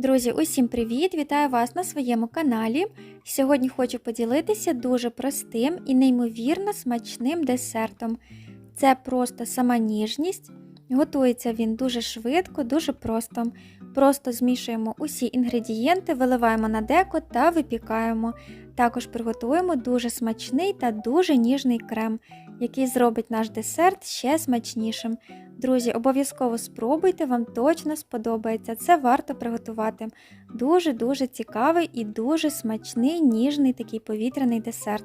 Друзі, усім привіт! Вітаю вас на своєму каналі. Сьогодні хочу поділитися дуже простим і неймовірно смачним десертом. Це просто сама ніжність. Готується він дуже швидко, дуже просто. Просто змішуємо усі інгредієнти, виливаємо на деко та випікаємо. Також приготуємо дуже смачний та дуже ніжний крем, який зробить наш десерт ще смачнішим. Друзі, обов'язково спробуйте, вам точно сподобається. Це варто приготувати. Дуже-дуже цікавий і дуже смачний, ніжний такий повітряний десерт.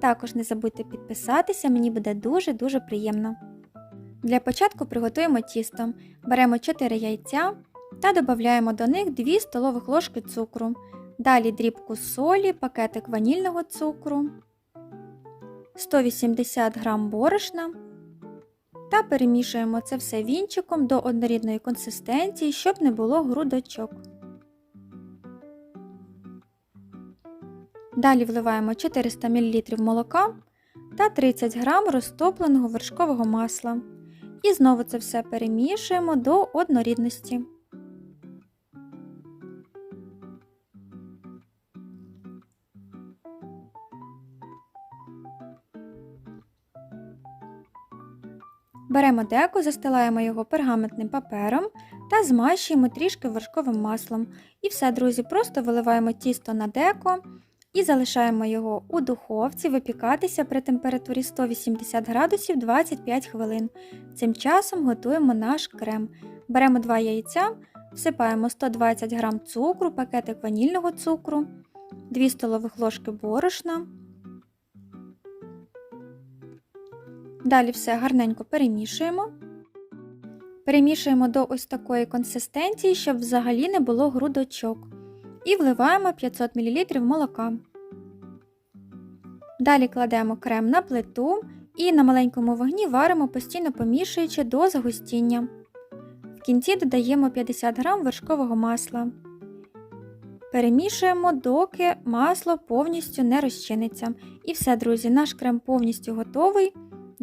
Також не забудьте підписатися, мені буде дуже-дуже приємно. Для початку приготуємо тісто. Беремо 4 яйця та додаємо до них 2 столових ложки цукру. Далі дрібку солі, пакетик ванільного цукру, 180 г борошна та перемішуємо це все вінчиком до однорідної консистенції, щоб не було грудочок. Далі вливаємо 400 мл молока та 30 г розтопленого вершкового масла. І знову це все перемішуємо до однорідності. Беремо деко, застилаємо його пергаментним папером та змащуємо трішки вершковим маслом. І все, друзі, просто виливаємо тісто на деко і залишаємо його у духовці випікатися при температурі 180 градусів 25 хвилин. Цим часом готуємо наш крем. Беремо 2 яйця, всипаємо 120 г цукру, пакетик ванільного цукру, 2 столових ложки борошна. Далі все гарненько перемішуємо. Перемішуємо до ось такої консистенції, щоб взагалі не було грудочок. І вливаємо 500 мл молока. Далі кладемо крем на плиту і на маленькому вогні варимо, постійно помішуючи до загустіння. В кінці додаємо 50 г вершкового масла. Перемішуємо, доки масло повністю не розчиниться. І все, друзі, наш крем повністю готовий.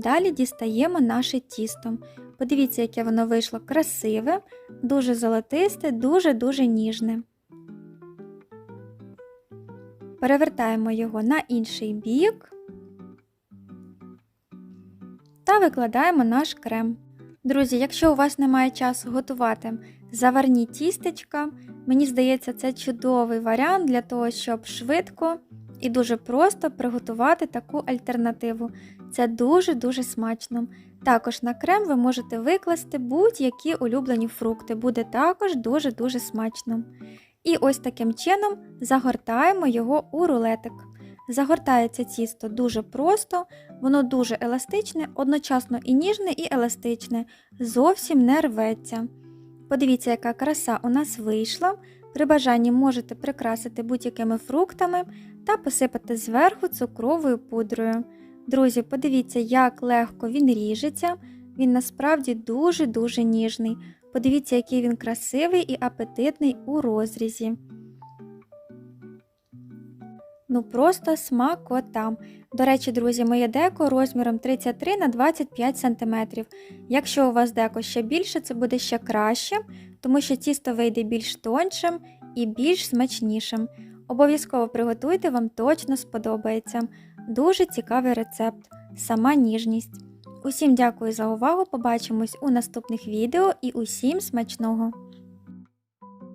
Далі дістаємо наше тісто. Подивіться, яке воно вийшло красиве, дуже золотисте, дуже-дуже ніжне. Перевертаємо його на інший бік та викладаємо наш крем. Друзі, якщо у вас немає часу готувати заварні тістечка, мені здається, це чудовий варіант для того, щоб швидко і дуже просто приготувати таку альтернативу. Це дуже-дуже смачно. Також на крем ви можете викласти будь-які улюблені фрукти, буде також дуже-дуже смачно. І ось таким чином загортаємо його у рулетик. Загортається тісто дуже просто, воно дуже еластичне, одночасно і ніжне, і еластичне, зовсім не рветься. Подивіться, яка краса у нас вийшла. При бажанні можете прикрасити будь-якими фруктами та посипати зверху цукровою пудрою. Друзі, подивіться, як легко він ріжеться, він насправді дуже-дуже ніжний. Подивіться, який він красивий і апетитний у розрізі. Ну, просто смакота. До речі, друзі, моє деко розміром 33 на 25 см. Якщо у вас деко ще більше, це буде ще краще, тому що тісто вийде більш тоншим і більш смачнішим. Обов'язково приготуйте, вам точно сподобається. Дуже цікавий рецепт, сама ніжність. Усім дякую за увагу! Побачимось у наступних відео і усім смачного!